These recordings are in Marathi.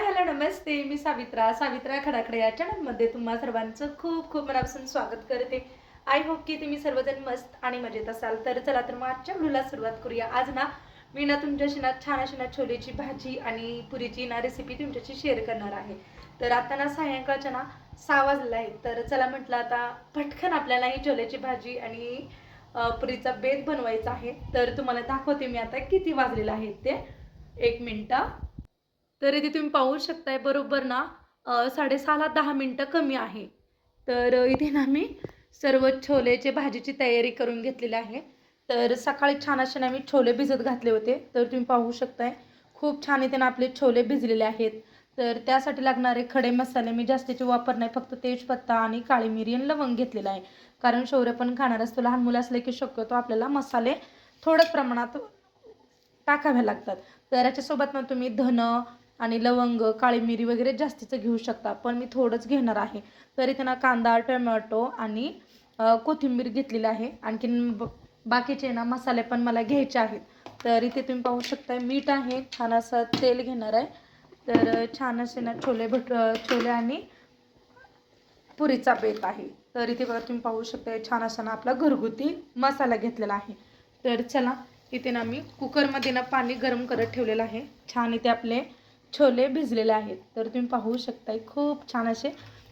हाय हॅलो नमस्ते. मी सावित्रा. सावित्रा खडाखडे या चॅनलमध्ये तुम्हा सर्वांचं खूप खूप मनापासून स्वागत करते. आय होप की तुम्ही सर्वजण मस्त आणि मजेत असाल. तर चला तर मग आजच्या व्हिडिओला सुरुवात करूया. आज ना मी ना तुमच्याशी ना छान अशी ना छोलेची भाजी आणि पुरीची ना रेसिपी तुमच्याशी शेअर करणार आहे. तर आता ना सायंकाळच्या ना सहा वाजलेला आहे तर चला म्हटलं आता पटकन आपल्याला ही छोलेची भाजी आणि पुरीचा बेत बनवायचा आहे. तर तुम्हाला दाखवते मी आता किती वाजलेलं आहे ते. एक मिनटं. तर इथे तुम्ही पाहू शकताय बरोबर ना? साडेसहाला दहा मिनटं कमी आहे. तर इथे ना मी सर्व छोलेचे भाजीची तयारी करून घेतलेली आहे. तर सकाळी छान असे ना मी छोले भिजत घातले होते. तर तुम्ही पाहू शकताय खूप छान इथे ना आपले छोले भिजलेले आहेत. तर त्यासाठी लागणारे खडे मसाले मी जास्तीचे वापर नाही फक्त तेजपत्ता आणि काळी मिरी आणि लवंग घेतलेलं आहे. कारण शौर्य पण खाणार असतो लहान मुलं असले की शक्यतो आपल्याला मसाले थोड्याच प्रमाणात टाकावे लागतात. तर याच्यासोबत ना तुम्ही धन आणि लवंग काळी मिरी वगैरे जास्तीचं घेऊ शकता. पण मी थोडंच घेणार आहे. तर इथे ना कांदा टोमॅटो आणि कोथिंबीर घेतलेली आहे. आणखीन ब- बाकीचे ना मसाले पण मला घ्यायचे आहेत. तर इथे तुम्ही पाहू शकता मीठ आहे. छान असं तेल घेणार आहे. तर छान असे ना छोले भट छोले आणि पुरीचा बेत आहे. तर इथे बघा तुम्ही पाहू शकता छान असा ना आपला घरगुती मसाला घेतलेला आहे. तर चला इथे ना मी कुकरमध्ये ना पाणी गरम करत ठेवलेलं आहे. छान इथे आपले छोले भिजलेले आहेत. तर तुम्ही पाहू शकताय खूप छान असे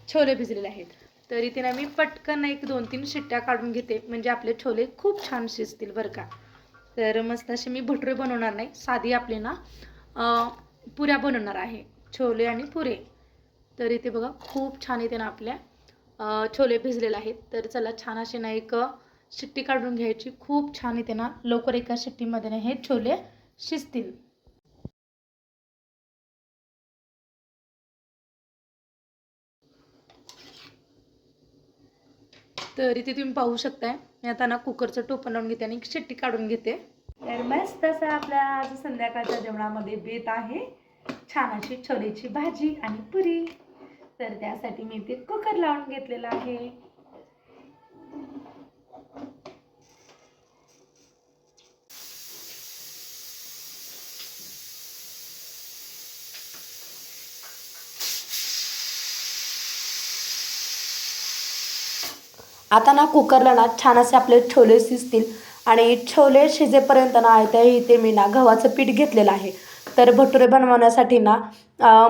छोले भिजलेले आहेत. तर इथे ना मी पटकन एक दोन तीन शिट्ट्या काढून घेते. म्हणजे आपले छोले खूप छान शिजतील बरं का. तर मस्त असे मी भटुरे बनवणार नाही. साधी आपले ना पुऱ्या बनवणार आहे. छोले आणि पुरे. तर इथे बघा खूप छान इथे ना आपल्या छोले भिजलेले आहेत. तर चला छान असे ना एक शिट्टी काढून घ्यायची. खूप छान इथे ना लवकर एका शिट्टीमध्ये ना हे छोले शिजतील. तर इथे तुम्ही पाहू शकताय. मी आता ना कुकरचं टोपण लावून घेते आणि शेट्टी काढून घेते. तर मस्त असं आपल्या आज संध्याकाळच्या जेवणामध्ये बेत आहे. छान अशी छोलेची भाजी आणि पुरी. तर त्यासाठी मी ते कुकर लावून घेतलेलं आहे. आता ना कुकरला ना छान असे आपले छोले शिजतील. आणि छोले शिजेपर्यंत ना त्या इथे मी ना गव्हाचं पीठ घेतलेलं आहे. तर भटुरे बनवण्यासाठी ना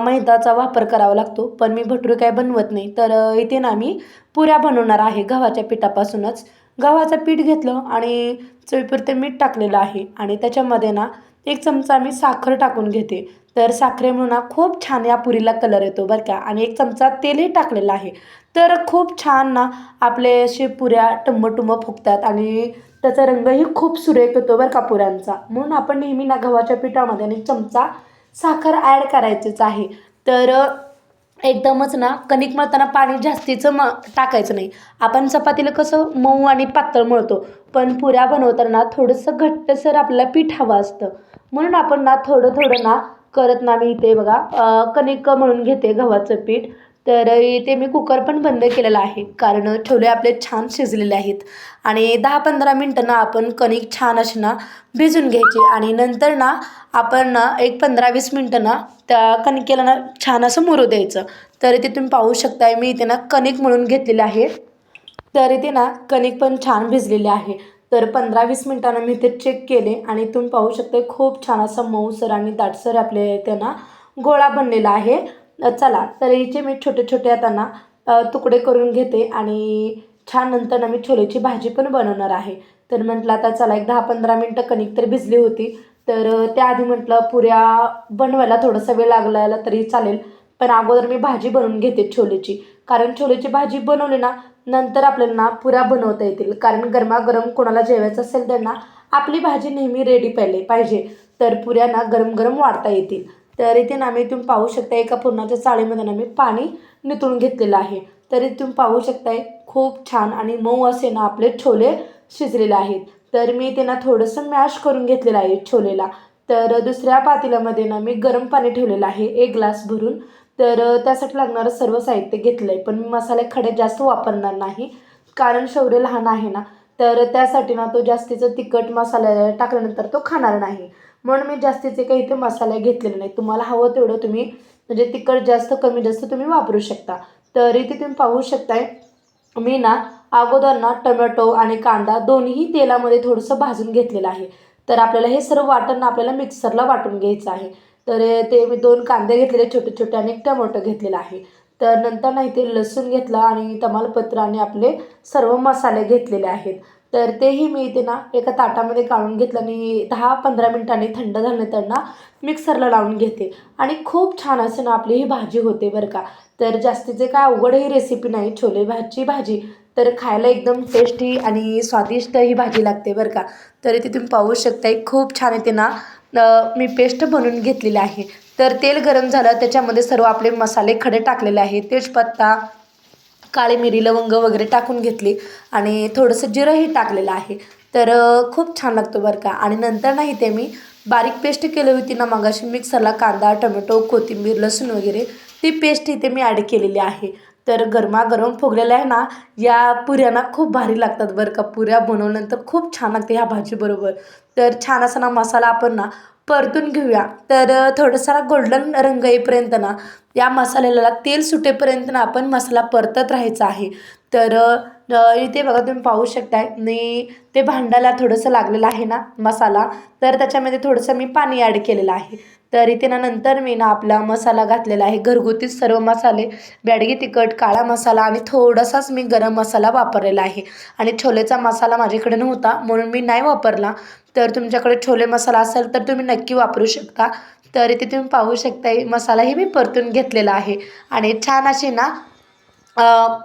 मैदाचा वापर करावा लागतो. पण मी भटुरे काय बनवत नाही. तर इथे ना मी पुऱ्या बनवणार आहे गव्हाच्या पिठापासूनच. गव्हाचं पीठ घेतलं आणि चवीपुरते मीठ टाकलेलं आहे. आणि त्याच्यामध्ये ना एक चमचा मी साखर टाकून घेते. तर साखरेमुळे ना खूप छान या पुरीला कलर येतो बरं का. आणि एक चमचा तेलही टाकलेलं आहे. तर खूप छान ना आपले असे पुऱ्या टुंबटुंब फुगतात आणि त्याचा रंगही खूप सुरेख येतो बरं का पुऱ्यांचा. म्हणून आपण नेहमी ना गव्हाच्या पिठामध्ये आणि चमचा साखर ॲड करायचीच आहे. तर एकदमच ना कणिक मळताना पाणी जास्तीचं म टाकायचं नाही. आपण चपातीला कसं मऊ आणि पातळ मळतो पण पुऱ्या बनवताना थोडंसं घट्टसर आपल्याला पीठ हवं असतं. म्हणून आपण ना थोडं थोडं ना करत ना मी इथे बघा. कणिक म्हणून घेते गव्हाचं पीठ. तर इथे मी कुकर पण बंद केलेला आहे. कारण छोले आपले छान शिजलेले आहेत. आणि दहा पंधरा मिनटं ना आपण कणिक छान अशी ना भिजून घ्यायची. आणि नंतर ना आपण ना एक पंधरा वीस मिनटं ना त्या कणिकेला ना छान असं मुरू द्यायचं. तर इथे तुम्ही पाहू शकताय मी इथे ना कणिक म्हणून घेतलेले आहे. तर इथे ना कणिक पण छान भिजलेले आहे. तर पंधरा वीस मिनटानं मी ते चेक केले आणि तुम्ही पाहू शकते खूप छान असं मऊसर आणि दाटसर आपल्या त्यांना गोळा बनलेला आहे. चला तर हिचे मी छोटे छोटे आता ना तुकडे करून घेते आणि छान नंतर ना मी छोलेची भाजी पण बनवणार आहे. तर म्हटलं आता चला एक दहा पंधरा मिनटं कणिक तर भिजली होती. तर त्याआधी म्हटलं पुऱ्या बनवायला थोडासा वेळ लागला तरी चालेल. पण अगोदर मी भाजी बनवून घेते छोलेची. कारण छोलेची भाजी बनवली ना नंतर आपल्याला ना पुऱ्या बनवता येतील. कारण गरमागरम कोणाला जेवायचं असेल त्यांना आपली भाजी नेहमी रेडी पाहिली पाहिजे. तर पुऱ्या ना गरम गरम वाढता येतील. तर इथे ना मी तुम्ही पाहू शकता एका पूर्णाच्या चाळीमध्ये ना मी पाणी नितळून घेतलेलं आहे. तर इथे तुम्ही पाहू शकताय खूप छान आणि मऊ असे ना आपले छोले शिजलेले आहेत. तर मी इथे ना थोडंसं मॅश करून घेतलेलं आहे छोलेला. तर दुसऱ्या पातेल्यामध्ये ना मी गरम पाणी ठेवलेलं आहे एक ग्लास भरून. तर त्यासाठी लागणारं सर्व साहित्य घेतलं आहे पण मी मसाले खडे जास्त वापरणार नाही. कारण शौर्य लहान आहे ना. तर त्यासाठी ना तो जास्तीचं तिखट मसाला टाकल्यानंतर तो खाणार नाही. म्हणून मी जास्तीचे काही इथे मसाले घेतलेले नाही तुम्हाला हवं तेवढं तुम्ही म्हणजे तिखट जास्त कमी जास्त तुम्ही वापरू शकता. तर इथे तुम्ही पाहू शकताय. मी ना अगोदर ना टमॅटो आणि कांदा दोन्ही तेलामध्ये थोडंसं भाजून घेतलेलं आहे. तर आपल्याला हे सर्व वाटण आपल्याला मिक्सरला वाटून घ्यायचं आहे. तर ते मी दोन कांदे घेतलेले छोटे छोटे आणि एक टोमॅटो घेतलेला आहे. तर नंतर नाही ते लसूण घेतलं आणि तमालपत्र आणि आपले सर्व मसाले घेतलेले आहेत. तर तेही मी इथे ना एका ताटामध्ये काढून घेतलं आणि दहा पंधरा मिनिटांनी थंड झालं त्यांना मिक्सरला लावून घेते. आणि खूप छान असे ना आपली ही भाजी होते बरं का. तर जास्तीचे काय अवघड ही रेसिपी नाही छोले भाजी भाजी तर खायला एकदम टेस्टी आणि स्वादिष्ट ही भाजी लागते बरं का. तर इथे तुम्ही पाहू शकताय खूप छान येते ना मी पेस्ट बनवून घेतलेली आहे. तर तेल गरम झालं त्याच्यामध्ये सर्व आपले मसाले खडे टाकलेले आहे तेजपत्ता काळी मिरी लवंग वगैरे टाकून घेतली आणि थोडंसं जिरंही टाकलेलं आहे. तर खूप छान लागतो बरं का. आणि नंतर नाही ते मी बारीक पेस्ट केली होती ना मगाशी मिक्सरला कांदा टोमॅटो कोथिंबीर लसूण वगैरे ती पेस्ट इथे मी ॲड केलेली आहे. तर गरमागरम फुगलेल्या आहे ना या पुऱ्यांना खूप भारी लागतात बरं का. पुऱ्या बनवल्यानंतर खूप छान लागते ह्या भाजीबरोबर तर छान असा ना मसाला आपण ना परतून घेऊया. तर अ, थोडासा गोल्डन रंग येईपर्यंत ना या मसाल्याला तेल सुटेपर्यंत ना आपण मसाला परतत राहायचा आहे. तर इथे बघा तुम्ही पाहू शकताय. मी ते भांड्याला थोडंसं लागलेलं आहे ना मसाला. तर त्याच्यामध्ये थोडंसं मी पाणी ॲड केलेलं आहे. तर इथे ना नंतर मी ना आपला मसाला घातलेला आहे. घरगुतीच सर्व मसाले बॅडगी तिखट काळा मसाला आणि थोडासाच मी गरम मसाला वापरलेला आहे. आणि छोलेचा मसाला माझ्याकडे नव्हता म्हणून मी नाही वापरला. तर तुमच्याकडे छोले मसाला असेल तर तुम्ही नक्की वापरू शकता. तर इथे तुम्ही पाहू शकता मसालाही मी परतून घेतलेला आहे. आणि छान अशी ना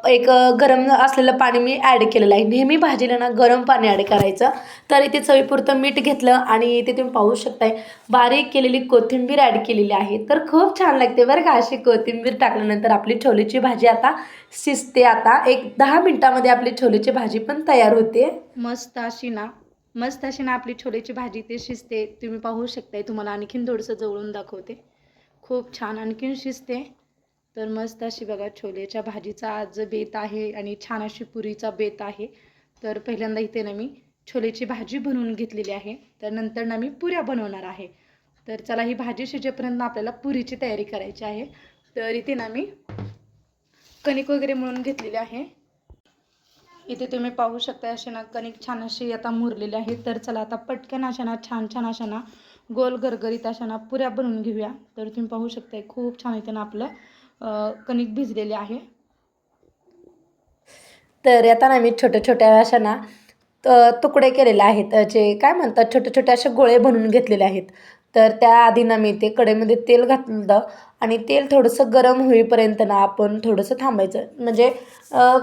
एक गरम असलेलं पाणी मी ॲड केलेलं आहे. नेहमी भाजीला ना गरम पाणी ॲड करायचं. तर इथे चवीपुरतं मीठ घेतलं आणि इथे तुम्ही पाहू शकताय बारीक केलेली कोथिंबीर ॲड केलेली आहे. तर खूप छान लागते बरं का अशी कोथिंबीर टाकल्यानंतर आपली छोलेची भाजी आता शिजते. आता एक दहा मिनटामध्ये आपली छोलेची भाजी पण तयार होते. मस्त अशी ना मस्त अशी ना आपली छोलेची भाजी ते शिजते. तुम्ही पाहू शकताय तुम्हाला आणखीन थोडंसं जवळून दाखवते. खूप छान आणखीन शिजते. तर मस्त अशी बघा छोलेच्या भाजीचा आज बेत आहे आणि छान अशी पुरीचा बेत आहे. तर पहिल्यांदा इथे ना मी छोलेची भाजी बनवून घेतलेली आहे. तर नंतर ना मी पुऱ्या बनवणार आहे. तर चला ही भाजी शिजेपर्यंत आपल्याला पुरीची तयारी करायची आहे. तर इथे ना मी कणिक वगैरे म्हणून घेतलेली आहे. इथे तुम्ही पाहू शकता असे ना कणिक छान अशी आता मुरलेली आहे. तर चला आता पटकन अशा ना छान छान अशा ना गोल गरगरीत अशा ना पुऱ्या बनवून घेऊया. तर तुम्ही पाहू शकताय खूप छान इथे ना आपलं कणिक भिजलेले आहे. तर आता ना मी छोट्या छोट्या अशा ना तुकडे केलेले आहेत जे काय म्हणतात छोटे छोटे असे गोळे बनवून घेतलेले आहेत. तर त्याआधी ना मी ते कढईमध्ये तेल घातलं आणि तेल थोडंसं गरम होईपर्यंत ना आपण थोडंसं थांबायचं. म्हणजे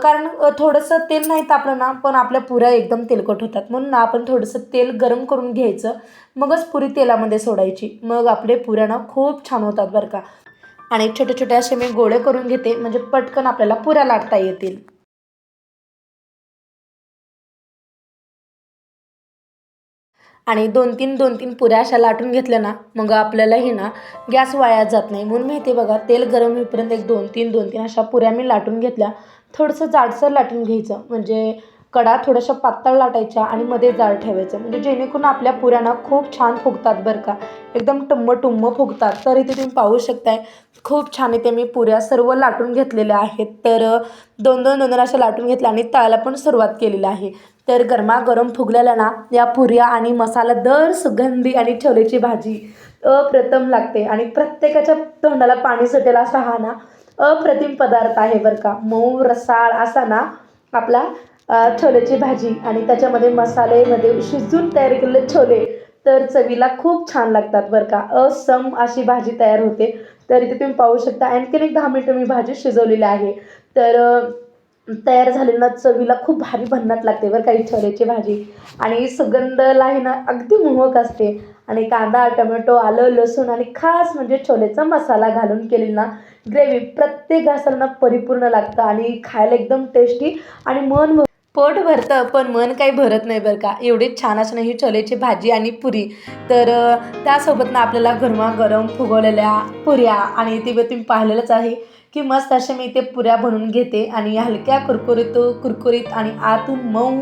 कारण थोडंसं तेल नाही तापलं ना पण आपल्या पुऱ्या एकदम तेलकट होतात. म्हणून ना आपण थोडंसं तेल गरम करून घ्यायचं. मगच पुरी तेलामध्ये सोडायची. मग आपले पुऱ्या ना खूप छान होतात बरं का. आणि छोटे छोटे असे मी गोळे करून घेते म्हणजे पटकन आपल्याला पुऱ्या लाटता येतील. आणि दोन तीन दोन तीन पुऱ्या अशा लाटून घेतल्या ना मग आपल्यालाही ना गॅस वाया जात नाही. म्हणून माहिती बघा तेल गरम होईपर्यंत एक दोन तीन दोन तीन अशा पुऱ्या मी लाटून घेतल्या. थोडंसं जाडसर लाटून घ्यायचं म्हणजे कडा थोड्याशा पातळ लाटायच्या आणि मध्ये जाड ठेवायचं. म्हणजे जेणेकरून आपल्या पुऱ्यांना खूप छान फुगतात बरं का. एकदम टुम्म टुम्म फुगतात. तर इथे तुम्ही पाहू शकताय. खूप छान इथे मी पुऱ्या सर्व लाटून घेतलेल्या आहेत. तर दोन दोन दोन अशा लाटून घेतल्या आणि तळायला पण सुरुवात केलेली आहे. तर गरमागरम फुगलेल्या ना या पुऱ्या आणि मसाला दर सुगंधी आणि छोलेची भाजी अप्रतिम लागते. आणि प्रत्येकाच्या तोंडाला पाणी सुटेल असा हा ना अप्रतिम पदार्थ आहे बरं का. मऊ रसाळ असा ना आपला छोल्याची भाजी आणि त्याच्यामध्ये मसालेमध्ये शिजून तयार केलेले छोले. तर चवीला खूप छान लागतात बरं का. असम अशी भाजी तयार होते. तर इथे तुम्ही पाहू शकता. आणखीन एक दहा मिनटं मी भाजी शिजवलेली आहे. तर तयार झालेला चवीला खूप भारी भन्नाट लागते बरं का छोल्याची भाजी. आणि सुगंधलाही ना अगदी मोहक असते. आणि कांदा टोमॅटो आलं लसूण आणि खास म्हणजे छोलेचा मसाला घालून केलेली ना ग्रेव्ही प्रत्येक घासाला परिपूर्ण लागतं आणि खायला एकदम टेस्टी आणि मन पोट भरतं पण मन काही भरत नाही बरं का. एवढी छान असणं ही छोलेची भाजी आणि पुरी. तर त्यासोबत ना आपल्याला गरमागरम फुगवलेल्या पुऱ्या आणि ते तुम्ही पाहिलेलंच आहे की मस्त अशा मी इथे पुऱ्या बनवून घेते आणि हलक्या कुरकुरीत कुरकुरीत आणि आतून मऊ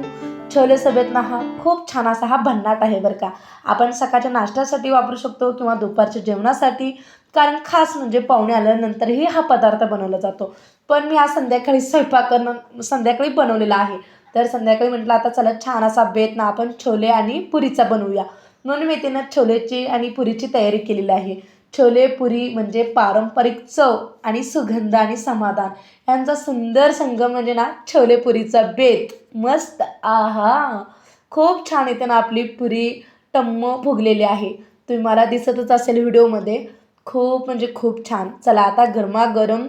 छोले सोबत ना हा खूप छान असा हा भन्नाट आहे बरं का. आपण सकाळच्या नाश्त्यासाठी वापरू शकतो किंवा दुपारच्या जेवणासाठी कारण खास म्हणजे पाहुणे आल्यानंतरही हा पदार्थ बनवला जातो. पण मी हा संध्याकाळी स्वयंपाक करणं संध्याकाळी बनवलेला आहे. तर संध्याकाळी म्हटलं आता चला छान असा बेत ना आपण छोले आणि पुरीचा बनवूया. म्हणून मी तिनं छोलेची आणि पुरीची तयारी केलेली आहे. छोले पुरी म्हणजे पारंपरिक चव आणि सुगंध आणि समाधान. यांचा सुंदर संगम म्हणजे ना छोले पुरीचा बेत. मस्त. आहा. खूप छान येते ना आपली पुरी टम्म फुगलेली आहे. तुम्ही मला दिसतच असेल व्हिडिओमध्ये. खूप म्हणजे खूप छान. चला आता गरमागरम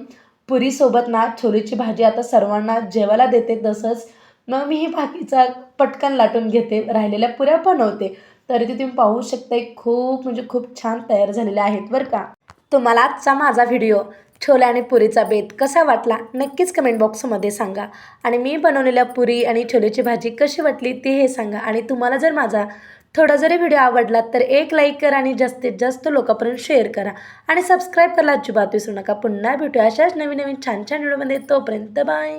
पुरीसोबत ना छोलेची भाजी आता सर्वांना जेवायला देते तसंच मग मी ही बाकीचा पटकन लाटून घेते. राहिलेल्या पुऱ्या बनवते. तरी ते तुम्ही पाहू शकता खूप म्हणजे खूप छान तयार झालेल्या आहेत बरं का. तुम्हाला आजचा माझा व्हिडिओ छोले आणि पुरीचा बेत कसा वाटला नक्कीच कमेंट बॉक्समध्ये सांगा. आणि मी बनवलेल्या पुरी आणि छोलेची भाजी कशी वाटली ती हे सांगा. आणि तुम्हाला जर माझा थोडा जरी व्हिडिओ आवडला तर एक लाईक करा आणि जास्तीत जास्त लोकांपर्यंत शेअर करा. आणि सबस्क्राईब करायला अजिबात विसरू नका. पुन्हा भेटूया अशाच नवीन नवीन छान छान व्हिडिओमध्ये. तोपर्यंत बाय